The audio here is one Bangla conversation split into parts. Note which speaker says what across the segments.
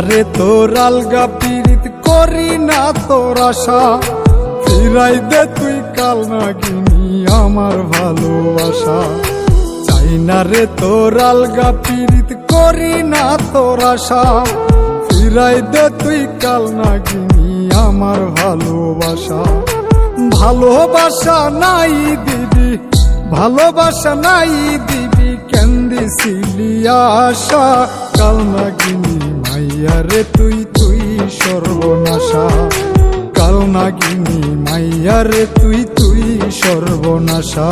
Speaker 1: রে তোর আলগা পীড়িত করি না তোর আশা। ফিরাই দে তুই কাল নাগিনি আমার ভালোবাসা। চাই না রে তোর আলগা পীড়িত করি না তোর আশা। ফিরাই দে তুই কাল নাগিনি আমার ভালোবাসা। ভালোবাসা নাই দিদি, ভালোবাসা নাই দিদি কেন্দিছিলি আশা। কাল নাগিনি মাইয়া রে তুই তুই সর্বনাশা। কাল নাগিনী মাইয়া রে তুই তুই সর্বনাশা।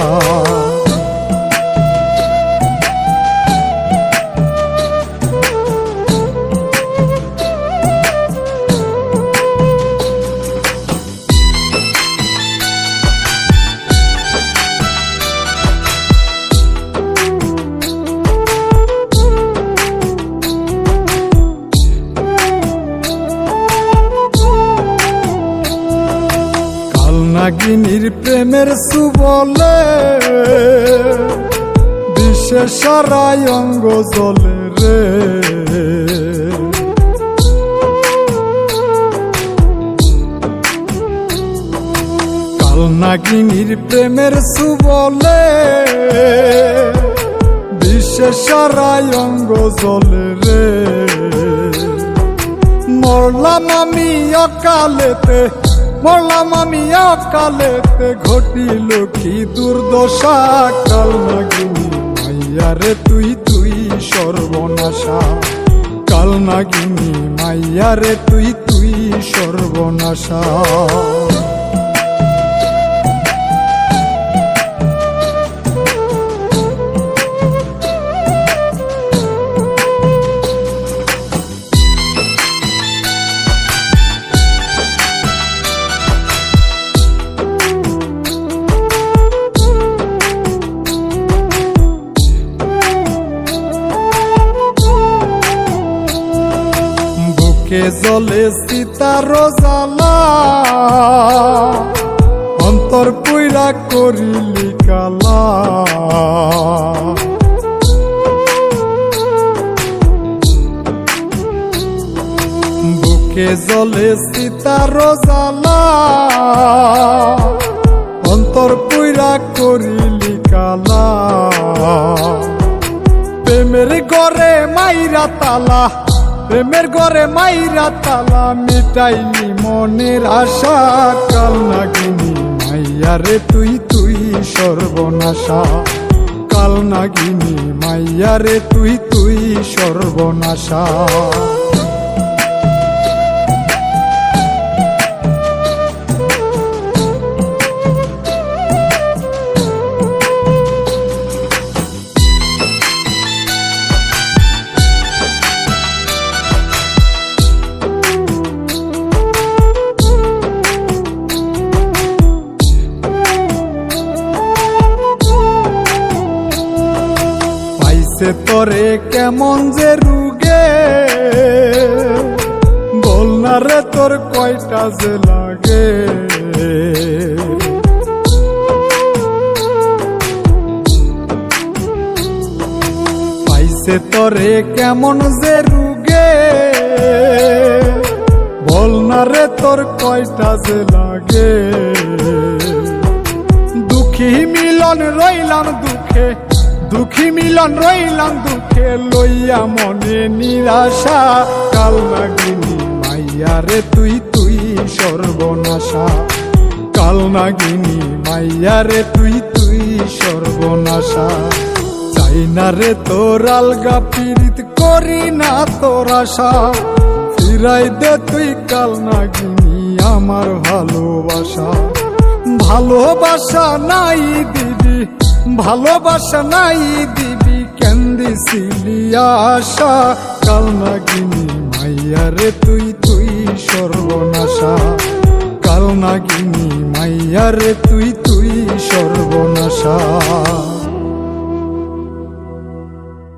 Speaker 1: নাগিনীর প্রেমের সুবলে বিশেষ সারাই অঙ্গ জলে রে। কাল নাগিনীর প্রেমের সুবলে বিশেষ সারাই অঙ্গ জলে রে। মরলাম আমি অকালেতে মরলাম আমি অকালেতে ঘটিল কি দুর্দশা? কাল নাগিনী মাইয়া রে, তুই তুই সর্বনাশা। কাল নাগিনী মাইয়া তুই তুই সর্বনাশা। বুকে জলে সীতার জ্বালা অন্তর পুইরা করিলি কালা। বুকে জলে সীতার জ্বালা অন্তর পুইরা করিলি কালা। প্রেমের গড়ে মাইরা তালা। প্রেমের ঘরে মাইরা তালা মিটাইনি মনের আশা, কাল নাগিনি মাইয়া রে তুই তুই সর্বনাশা। কাল নাগিনি মাইয়া রে তুই তুই সর্বনাশা। পাইছে তরে কেমন যে রুগে। বল না রে তোর কয়টা যে লাগে। পাইছে তরে কেমন যে রুগে। বল না রে তোর কয়টা যে লাগে। দুঃখী মিলন রইলাম দুঃখে। দুঃখী মিলন রইলাম, দুঃখে লইয়া মনে নিরাশা। কাল নাগিনী মাইয়া রে, তুই তুই সর্বনাশা। কাল নাগিনী মাইয়া রে, তুই তুই সর্বনাশা। চাই না রে তোর আলগা পীড়িত, করি না তোর আশা। ফিরাই দে তুই, কাল নাগিনী আমার ভালোবাসা। ভালোবাসা নাই ভালোবাসা নাই দিবি কেন্দিছিলি আশা। কাল নাগিনী মাইয়া রে, তুই তুই সর্বনাশা। কাল নাগিনী মাইয়া রে, তুই তুই সর্বনাশা।